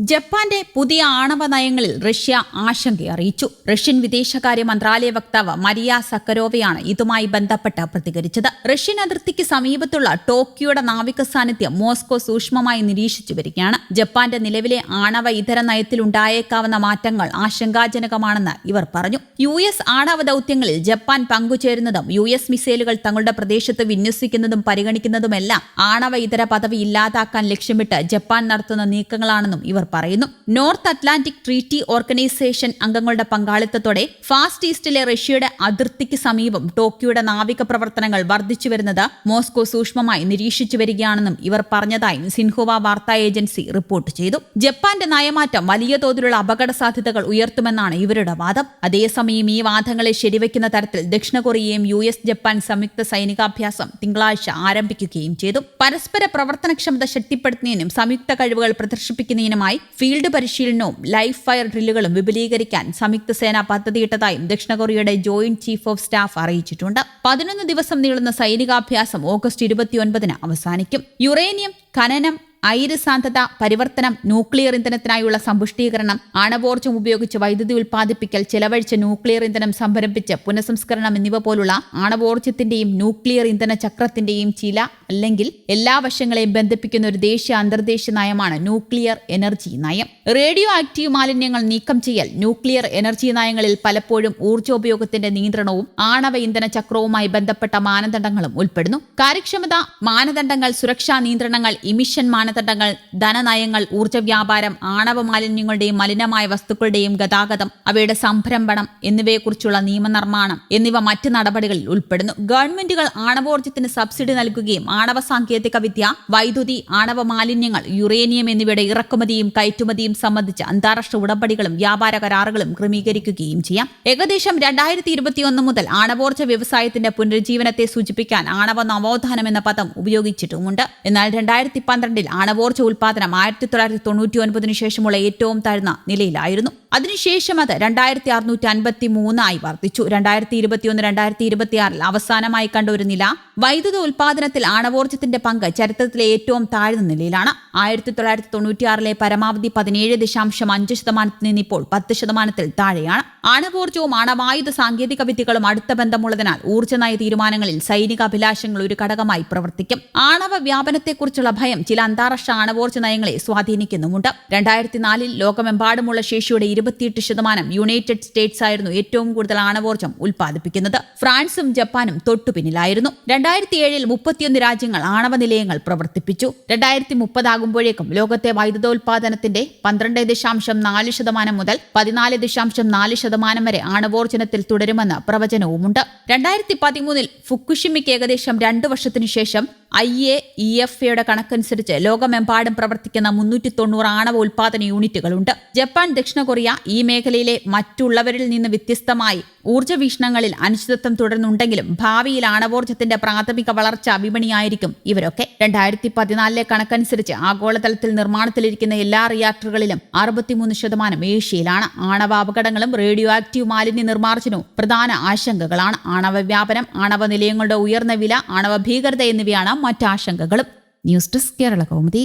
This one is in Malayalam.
ജപ്പാന്റെ പുതിയ ആണവ നയങ്ങളിൽ റഷ്യ ആശങ്ക അറിയിച്ചു. റഷ്യൻ വിദേശകാര്യ മന്ത്രാലയ വക്താവ് മരിയ സക്കരോവയാണ് ഇതുമായി ബന്ധപ്പെട്ട് പ്രതികരിച്ചത്. റഷ്യൻ അതിർത്തിക്ക് സമീപത്തുള്ള ടോക്കിയോയുടെ നാവിക സാന്നിധ്യം മോസ്കോ സൂക്ഷ്മമായി നിരീക്ഷിച്ചു വരികയാണ്. ജപ്പാന്റെ നിലവിലെ ആണവ ഇതര നയത്തിൽ ഉണ്ടായേക്കാവുന്ന മാറ്റങ്ങൾ ആശങ്കാജനകമാണെന്ന് ഇവർ പറഞ്ഞു. യു എസ് ആണവ ദൌത്യങ്ങളിൽ ജപ്പാൻ പങ്കുചേരുന്നതും യു എസ് മിസൈലുകൾ തങ്ങളുടെ പ്രദേശത്ത് വിന്യസിക്കുന്നതും പരിഗണിക്കുന്നതുമെല്ലാം ആണവ ഇതര പദവി ഇല്ലാതാക്കാൻ ലക്ഷ്യമിട്ട് ജപ്പാൻ നടത്തുന്ന നീക്കങ്ങളാണെന്നും ഇവർ പറയുന്നു. നോർത്ത് അറ്റ്ലാന്റിക് ട്രീറ്റി ഓർഗനൈസേഷൻ അംഗങ്ങളുടെ പങ്കാളിത്തത്തോടെ ഫാസ്റ്റ് ഈസ്റ്റിലെ റഷ്യയുടെ അതിർത്തിക്ക് സമീപം ടോക്കിയോയുടെ നാവിക പ്രവർത്തനങ്ങൾ വർദ്ധിച്ചു വരുന്നത് മോസ്കോ സൂക്ഷ്മമായി നിരീക്ഷിച്ചു വരികയാണെന്നും ഇവർ പറഞ്ഞതായും സിൻഹുവ വാർത്താ ഏജൻസി റിപ്പോർട്ട് ചെയ്തു. ജപ്പാന്റെ നയമാറ്റം വലിയ തോതിലുള്ള അപകട സാധ്യതകൾ ഉയർത്തുമെന്നാണ് ഇവരുടെ വാദം. അതേസമയം ഈ വാദങ്ങളെ ശരിവയ്ക്കുന്ന തരത്തിൽ ദക്ഷിണ കൊറിയയും യു എസ് ജപ്പാൻ സംയുക്ത സൈനികാഭ്യാസം തിങ്കളാഴ്ച ആരംഭിക്കുകയും ചെയ്തു. പരസ്പര പ്രവർത്തനക്ഷമത ശക്തിപ്പെടുത്തുന്നതിനും സംയുക്ത കഴിവുകൾ പ്രദർശിപ്പിക്കുന്നതിനുമായി ഫീൽഡ് പരിശീലനവും ലൈഫ് ഫയർ ഡ്രില്ലുകളും വിപുലീകരിക്കാൻ സംയുക്ത സേന പദ്ധതിയിട്ടതായും ദക്ഷിണ കൊറിയയുടെ ജോയിന്റ് ചീഫ് ഓഫ് സ്റ്റാഫ് അറിയിച്ചിട്ടുണ്ട്. പതിനൊന്ന് ദിവസം നീളുന്ന സൈനികാഭ്യാസം ഓഗസ്റ്റ് ഇരുപത്തിയൊൻപതിന് അവസാനിക്കും. യുറേനിയം ഖനനം ഐരസാന്ധത പരിവർത്തനം ന്യൂക്ലിയർ ഇന്ധനത്തിനായുള്ള സമ്പുഷ്ടീകരണം ആണവോർജം ഉപയോഗിച്ച് വൈദ്യുതി ഉൽപ്പാദിപ്പിക്കൽ ചെലവഴിച്ച ന്യൂക്ലിയർ ഇന്ധനം സംഭരിപ്പിച്ച് പുനഃസംസ്കരണം എന്നിവ പോലുള്ള ആണവോർജത്തിന്റെയും ന്യൂക്ലിയർ ഇന്ധന ചക്രത്തിന്റെയും ചില അല്ലെങ്കിൽ എല്ലാ വശങ്ങളെയും ബന്ധിപ്പിക്കുന്ന ഒരു ദേശീയ അന്തർദേശീയ നയമാണ് ന്യൂക്ലിയർ എനർജി നയം. റേഡിയോ ആക്റ്റീവ് മാലിന്യങ്ങൾ നീക്കം ചെയ്യൽ ന്യൂക്ലിയർ എനർജി നയങ്ങളിൽ പലപ്പോഴും ഊർജോപയോഗത്തിന്റെ നിയന്ത്രണവും ആണവ ഇന്ധന ചക്രവുമായി ബന്ധപ്പെട്ട മാനദണ്ഡങ്ങളും ഉൾപ്പെടുന്നു. കാര്യക്ഷമത മാനദണ്ഡങ്ങൾ സുരക്ഷാ നിയന്ത്രണങ്ങൾ ഇമിഷൻ മാനദണ്ഡങ്ങൾ മാനദണ്ഡങ്ങൾ ധനനയങ്ങൾ ഊർജ വ്യാപാരം ആണവ മാലിന്യങ്ങളുടെയും മലിനമായ വസ്തുക്കളുടെയും ഗതാഗതം അവയുടെ സംരംഭണം എന്നിവയെക്കുറിച്ചുള്ള നിയമനിർമ്മാണം എന്നിവ മറ്റ് നടപടികളിൽ ഉൾപ്പെടുന്നു. ഗവൺമെന്റുകൾ ആണവോർജത്തിന് സബ്സിഡി നൽകുകയും ആണവ സാങ്കേതിക വിദ്യ വൈദ്യുതി ആണവ മാലിന്യങ്ങൾ യുറേനിയം എന്നിവയുടെ ഇറക്കുമതിയും കയറ്റുമതിയും സംബന്ധിച്ച അന്താരാഷ്ട്ര ഉടമ്പടികളും വ്യാപാര കരാറുകളും ക്രമീകരിക്കുകയും ചെയ്യാം. ഏകദേശം രണ്ടായിരത്തി ഇരുപത്തിയൊന്ന് മുതൽ ആണവോർജ വ്യവസായത്തിന്റെ പുനരുജ്ജീവനത്തെ സൂചിപ്പിക്കാൻ ആണവ നവോത്ഥാനം എന്ന പദം ഉപയോഗിച്ചിട്ടുമുണ്ട്. എന്നാൽ രണ്ടായിരത്തി പന്ത്രണ്ടിൽ ആണവോർജ ഉൽപാദനം ആയിരത്തി തൊള്ളായിരത്തി തൊണ്ണൂറ്റി ഒൻപതിനു ശേഷമുള്ള ഏറ്റവും താഴ്ന്ന നിലയിലായിരുന്നു. അതിനുശേഷം അത് രണ്ടായിരത്തി അറുന്നൂറ്റി അൻപത്തി മൂന്നായി വർദ്ധിച്ചു. രണ്ടായിരത്തി ഇരുപത്തിയൊന്ന് രണ്ടായിരത്തി ഇരുപത്തിയാറിൽ അവസാനമായി കണ്ട ഒരു നില വൈദ്യുത ഉൽപാദനത്തിൽ ആണവോർജത്തിന്റെ പങ്ക് ചരിത്രത്തിലെ ഏറ്റവും താഴ്ന്ന നിലയിലാണ്. ആയിരത്തി തൊള്ളായിരത്തി തൊണ്ണൂറ്റിയാറിലെ പരമാവധി പതിനേഴ് ദശാംശം അഞ്ച് ശതമാനത്തിൽ നിന്ന് ഇപ്പോൾ പത്ത് ശതമാനത്തിൽ താഴെയാണ്. ആണവോർജവും ആണവായുധ സാങ്കേതിക വിദ്യകളും അടുത്ത ബന്ധമുള്ളതിനാൽ ഊർജ നയ തീരുമാനങ്ങളിൽ സൈനിക അഭിലാഷങ്ങൾ ഒരു ഘടകമായി പ്രവർത്തിക്കും. ആണവ വ്യാപനത്തെക്കുറിച്ചുള്ള ഭയം ചില അന്താരാഷ്ട്ര ആണവോർജ നയങ്ങളെ സ്വാധീനിക്കുന്നുമുണ്ട്. രണ്ടായിരത്തി നാലിൽ ലോകമെമ്പാടുമുള്ള ശേഷിയുടെ ഇരുപത്തിയെട്ട് ശതമാനം യുണൈറ്റഡ് സ്റ്റേറ്റ്സ് ആയിരുന്നു ഏറ്റവും കൂടുതൽ ആണവോർജം ഉൽപ്പാദിപ്പിക്കുന്നത്. ഫ്രാൻസും ജപ്പാനും തൊട്ടുപിന്നിലായിരുന്നു. രണ്ടായിരത്തി ഏഴിൽ മുപ്പത്തിയൊന്ന് രാജ്യങ്ങൾ ആണവ നിലയങ്ങൾ പ്രവർത്തിപ്പിച്ചു. രണ്ടായിരത്തി മുപ്പതാകുമ്പോഴേക്കും ലോകത്തെ വൈദ്യുതോൽപാദനത്തിന്റെ പന്ത്രണ്ട് ദശാംശം നാല് ശതമാനം മുതൽ പതിനാല് ദശാംശം നാല് ശതമാനം വരെ ആണവോർജനത്തിൽ തുടരുമെന്ന് പ്രവചനവുമുണ്ട്. രണ്ടായിരത്തി പതിമൂന്നിൽ ഫുക്കുഷിമിക്ക് ഏകദേശം രണ്ടു വർഷത്തിനു ശേഷം ഐ എ ഇ എഫ് എയുടെ കണക്കനുസരിച്ച് ലോകമെമ്പാടും പ്രവർത്തിക്കുന്ന മുന്നൂറ്റി തൊണ്ണൂറ് ആണവ ഉൽപാദന യൂണിറ്റുകളുണ്ട്. ജപ്പാൻ ദക്ഷിണ കൊറിയ ഈ മേഖലയിലെ മറ്റുള്ളവരിൽ നിന്ന് വ്യത്യസ്തമായി ഊർജ വീക്ഷണങ്ങളിൽ അനിശ്ചിതത്വം തുടരുന്നുണ്ടെങ്കിലും ഭാവിയിൽ ആണവോർജത്തിന്റെ പ്രാഥമിക വളർച്ച വിപണിയായിരിക്കും ഇവരൊക്കെ. രണ്ടായിരത്തി പതിനാലിലെ കണക്കനുസരിച്ച് ആഗോളതലത്തിൽ നിർമ്മാണത്തിലിരിക്കുന്ന എല്ലാ റിയാക്ടറുകളിലും അറുപത്തിമൂന്ന് ശതമാനം ഏഷ്യയിലാണ്. ആണവ അപകടങ്ങളും റേഡിയോ ആക്റ്റീവ് മാലിന്യ നിർമ്മാർജനവും പ്രധാന ആശങ്കകളാണ്. ആണവ വ്യാപനം ആണവ നിലയങ്ങളുടെ ഉയർന്ന വില ആണവ ഭീകരത എന്നിവയാണ് മറ്റാശങ്കകളും. News desk Kerala Kaumudi.